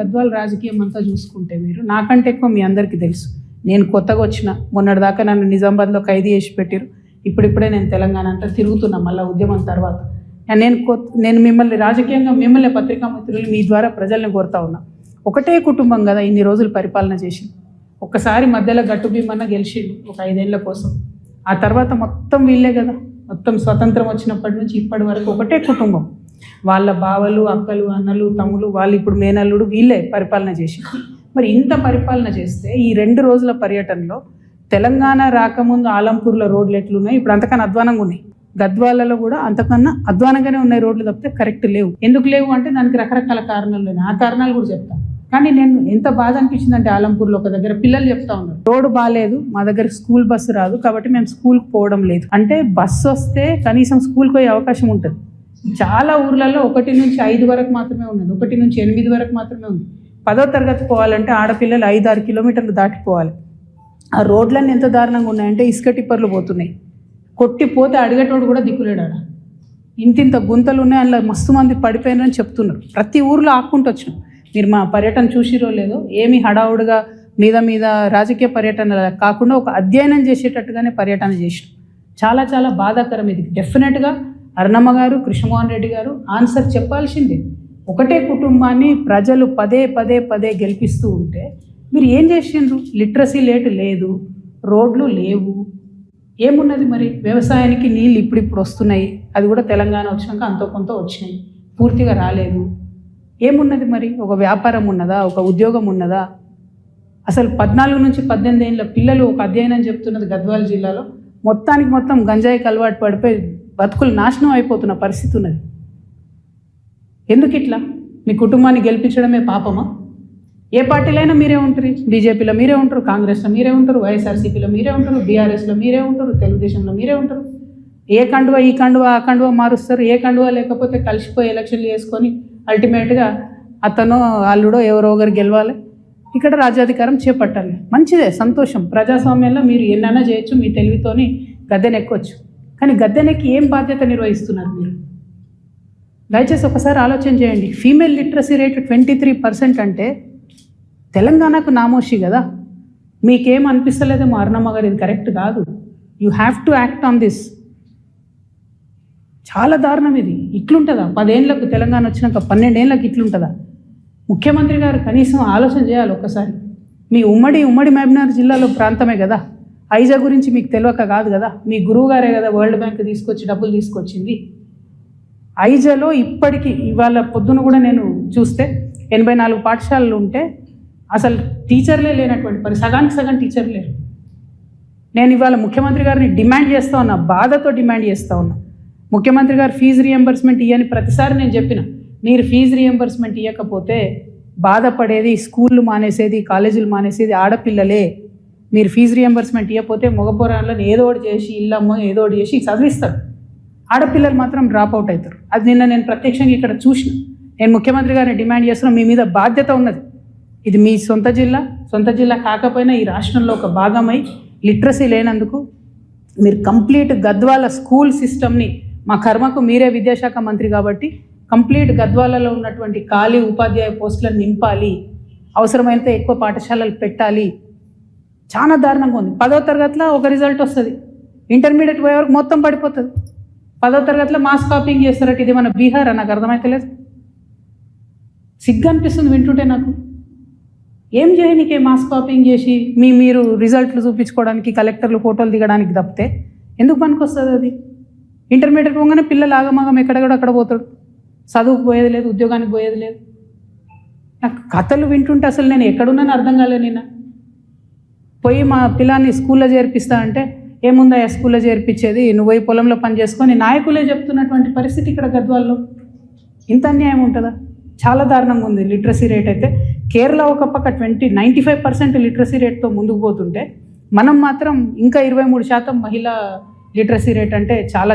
గద్వాల రాజకీయం అంతా చూసుకుంటే మీరు నాకంటే ఎక్కువ మీ అందరికీ తెలుసు. నేను కొత్తగా వచ్చిన మొన్నటిదాకా నన్ను నిజామాబాద్లో ఖైదీ చేసి పెట్టారు ఇప్పుడిప్పుడే నేను తెలంగాణ అంతా తిరుగుతున్నా మళ్ళీ ఉద్యమం తర్వాత. నేను కొత్త నేను మిమ్మల్ని రాజకీయంగా మిమ్మల్ని పత్రికా మిత్రులు మీ ద్వారా ప్రజల్ని కోరుతా ఉన్నా. ఒకటే కుటుంబం కదా ఇన్ని రోజులు పరిపాలన చేసి ఒక్కసారి మధ్యలో గట్టు భీమన్న గెలిచిండు ఒక ఐదేళ్ళ కోసం. ఆ తర్వాత మొత్తం వీళ్ళే కదా. మొత్తం స్వతంత్రం వచ్చినప్పటి నుంచి ఇప్పటి వరకు ఒకటే కుటుంబం. వాళ్ళ బావలు అక్కలు అన్నలు తమ్ములు వాళ్ళు ఇప్పుడు మేనల్లుడు వీళ్ళే పరిపాలన చేసి మరి ఇంత పరిపాలన చేస్తే ఈ రెండు రోజుల పర్యటనలో తెలంగాణ రాకముందు ఆలంపూర్లో రోడ్లు ఎట్లున్నాయి? ఇప్పుడు అంతకన్నా అధ్వానంగా ఉన్నాయి. గద్వాలలో కూడా అంతకన్నా అధ్వానంగానే ఉన్నాయి రోడ్లు తప్పితే కరెక్ట్ లేవు. ఎందుకు లేవు అంటే దానికి రకరకాల కారణాలు ఉన్నాయి. ఆ కారణాలు కూడా చెప్తాను కానీ నేను ఎంత బాధ అనిపించిందంటే ఆలంపూర్లో ఒక దగ్గర పిల్లలు చెప్తా ఉన్నారు. రోడ్డు బాగాలేదు మా దగ్గర స్కూల్ బస్సు రాదు కాబట్టి మేము స్కూల్కి పోవడం లేదు. అంటే బస్సు వస్తే కనీసం స్కూల్కి పోయే అవకాశం ఉంటుంది. చాలా ఊర్లలో ఒకటి నుంచి ఐదు వరకు మాత్రమే ఉన్నది. ఒకటి నుంచి ఎనిమిది వరకు మాత్రమే ఉంది. పదో తరగతి పోవాలంటే ఆడపిల్లలు ఐదు ఆరు కిలోమీటర్లు దాటిపోవాలి. ఆ రోడ్లన్నీ ఎంత దారుణంగా ఉన్నాయంటే ఇసుక టిప్పర్లు పోతున్నాయి. కొట్టిపోతే అడిగేటోడు కూడా దిక్కులేడు ఆడ. ఇంతింత గుంతలు ఉన్నాయి అందులో మస్తు మంది పడిపోయినని చెప్తున్నారు. ప్రతి ఊర్లో ఆక్కుంటూ వచ్చినాం. మీరు మా పర్యటన చూసిరో లేదో ఏమి హడావుడిగా మీద మీద రాజకీయ పర్యటన కాకుండా ఒక అధ్యయనం చేసేటట్టుగానే పర్యటన చేసినాం. చాలా చాలా బాధాకరం ఇది డెఫినెట్గా అరుణమ్మ గారు కృష్ణమోహన్ రెడ్డి గారు ఆన్సర్ చెప్పాల్సిందే. ఒకటే కుటుంబాన్ని ప్రజలు పదే పదే పదే గెలిపిస్తూ ఉంటే మీరు ఏం చేసిండ్రు? లిటరసీ లేట్ లేదు రోడ్లు లేవు. ఏమున్నది మరి? వ్యవసాయానికి నీళ్ళు ఇప్పుడిప్పుడు వస్తున్నాయి. అది కూడా తెలంగాణ వచ్చినాక అంతో కొంత వచ్చినాయి పూర్తిగా రాలేదు. ఏమున్నది మరి? ఒక వ్యాపారం ఉన్నదా? ఒక ఉద్యోగం ఉన్నదా? అసలు పద్నాలుగు నుంచి పద్దెనిమిది ఏళ్ళ పిల్లలు ఒక అధ్యయనం చెప్తున్నది గద్వాల జిల్లాలో. మొత్తానికి మొత్తం గంజాయికి అలవాటు పడిపోయి బతుకులు నాశనం అయిపోతున్న పరిస్థితి ఉన్నది. ఎందుకు ఇట్లా మీ కుటుంబాన్ని గెలిపించడమే పాపమా? ఏ పార్టీలైనా మీరే ఉంటారు. బీజేపీలో మీరే ఉంటారు కాంగ్రెస్లో మీరే ఉంటారు వైఎస్ఆర్సీపీలో మీరే ఉంటారు బీఆర్ఎస్లో మీరే ఉంటారు తెలుగుదేశంలో మీరే ఉంటారు. ఏ కండువ ఈ కండువ ఆ కండువ మారుస్తారు. ఏ కండువ లేకపోతే కలిసిపోయి ఎలక్షన్లు చేసుకొని అల్టిమేట్గా అతను అల్లుడో ఎవరో ఒకరు గెలవాలి. ఇక్కడ రాజ్యాధికారం చేపట్టాలి. మంచిదే సంతోషం. ప్రజాస్వామ్యంలో మీరు ఎన్నైనా చేయొచ్చు మీ తెలివితోని గద్దెనెక్కొచ్చు. కానీ గద్దెనెక్కి ఏం బాధ్యత నిర్వహిస్తున్నారు మీరు? దయచేసి ఒకసారి ఆలోచన చేయండి. Female literacy rate twenty three percent అంటే తెలంగాణకు నామోషి కదా. మీకేం అనిపిస్తలేదేమో అరుణమ్మ గారు? ఇది కరెక్ట్ కాదు. You have to act on this. చాలా దారుణం ఇది. ఇట్లుంటుందా? పదేళ్ళకు తెలంగాణ వచ్చినాక పన్నెండేళ్ళకి ఇట్లుంటుందా? ముఖ్యమంత్రి గారు కనీసం ఆలోచన చేయాలి ఒక్కసారి మీ ఉమ్మడి ఉమ్మడి మహబూబ్నగర్ జిల్లాలో ప్రాంతమే కదా. ఐజా గురించి మీకు తెలియక కాదు కదా? మీ గురువు గారే కదా వరల్డ్ బ్యాంక్ తీసుకొచ్చి డబ్బులు తీసుకొచ్చింది. ఐజాలో ఇప్పటికీ ఇవాళ పొద్దున కూడా నేను చూస్తే ఎనభై నాలుగు పాఠశాలలు ఉంటే అసలు టీచర్లే లేనటువంటి పని సగానికి సగం టీచర్ లేరు. నేను ఇవాళ ముఖ్యమంత్రి గారిని డిమాండ్ చేస్తూ ఉన్నా బాధతో డిమాండ్ చేస్తా ఉన్నా. ముఖ్యమంత్రి గారు ఫీజు రియంబర్స్మెంట్ ఇవ్వని ప్రతిసారి నేను చెప్పిన మీరు ఫీజు రియంబర్స్మెంట్ ఇవ్వకపోతే బాధపడేది స్కూళ్ళు మానేసేది కాలేజీలు మానేసేది ఆడపిల్లలే. మీరు ఫీజు రియంబర్స్మెంట్ ఇవ్వకపోతే మగపోరాలను ఏదో ఒకటి చేసి ఇల్లమ్మో ఏదో ఒకటి చేసి చదివిస్తారు. ఆడపిల్లలు మాత్రం డ్రాప్ అవుట్ అవుతారు. అది నిన్న నేను ప్రత్యక్షంగా ఇక్కడ చూసిన. నేను ముఖ్యమంత్రి గారిని డిమాండ్ చేస్తున్నా మీ మీద బాధ్యత ఉన్నది. ఇది మీ సొంత జిల్లా సొంత జిల్లా కాకపోయినా ఈ రాష్ట్రంలో ఒక భాగమై లిటరసీ లేనందుకు మీరు కంప్లీట్ గద్వాల స్కూల్ సిస్టమ్ని మా కర్మకు మీరే విద్యాశాఖ మంత్రి కాబట్టి కంప్లీట్ గద్వాలలో ఉన్నటువంటి ఖాళీ ఉపాధ్యాయ పోస్టులను నింపాలి. అవసరమైనంత ఎక్కువ పాఠశాలలు పెట్టాలి. చాలా దారుణంగా ఉంది. పదో తరగతిలో ఒక రిజల్ట్ వస్తుంది. ఇంటర్మీడియట్ పోయే వరకు మొత్తం పడిపోతుంది. పదో తరగతిలో మాస్ కాపింగ్ చేస్తారట. ఇది మన బీహార్ నాకు అర్థమైతలేదు. సిగ్గు అనిపిస్తుంది వింటుంటే నాకు. ఏం చేయనీకే మాస్ కాపింగ్ చేసి మీ మీరు రిజల్ట్లు చూపించుకోవడానికి కలెక్టర్లు ఫోటోలు దిగడానికి తప్పితే? ఎందుకు పనికొస్తుంది అది? ఇంటర్మీడియట్ పోగానే పిల్లలు ఆగమాగం కూడా అక్కడ పోతాడు చదువుకు పోయేది లేదు ఉద్యోగానికి పోయేది లేదు. నాకు కథలు వింటుంటే అసలు నేను ఎక్కడున్నాను అర్థం కాలేదు నిన్న. పోయి మా పిల్లాన్ని స్కూల్లో చేర్పిస్తా అంటే ఏముందా స్కూల్లో చేర్పించేది? నువ్వు పోయి పొలంలో పని చేసుకొని నాయకులే చెప్తున్నటువంటి పరిస్థితి ఇక్కడ గద్వాల్లో. ఇంత అన్యాయం ఉంటుందా? చాలా దారుణంగా ఉంది లిటరసీ రేట్ అయితే. కేరళ ఒక పక్క twenty ninety five percent literacy రేట్తో ముందుకు పోతుంటే మనం మాత్రం ఇంకా ఇరవై మూడు శాతం మహిళా లిటరసీ రేట్ అంటే చాలా చాలా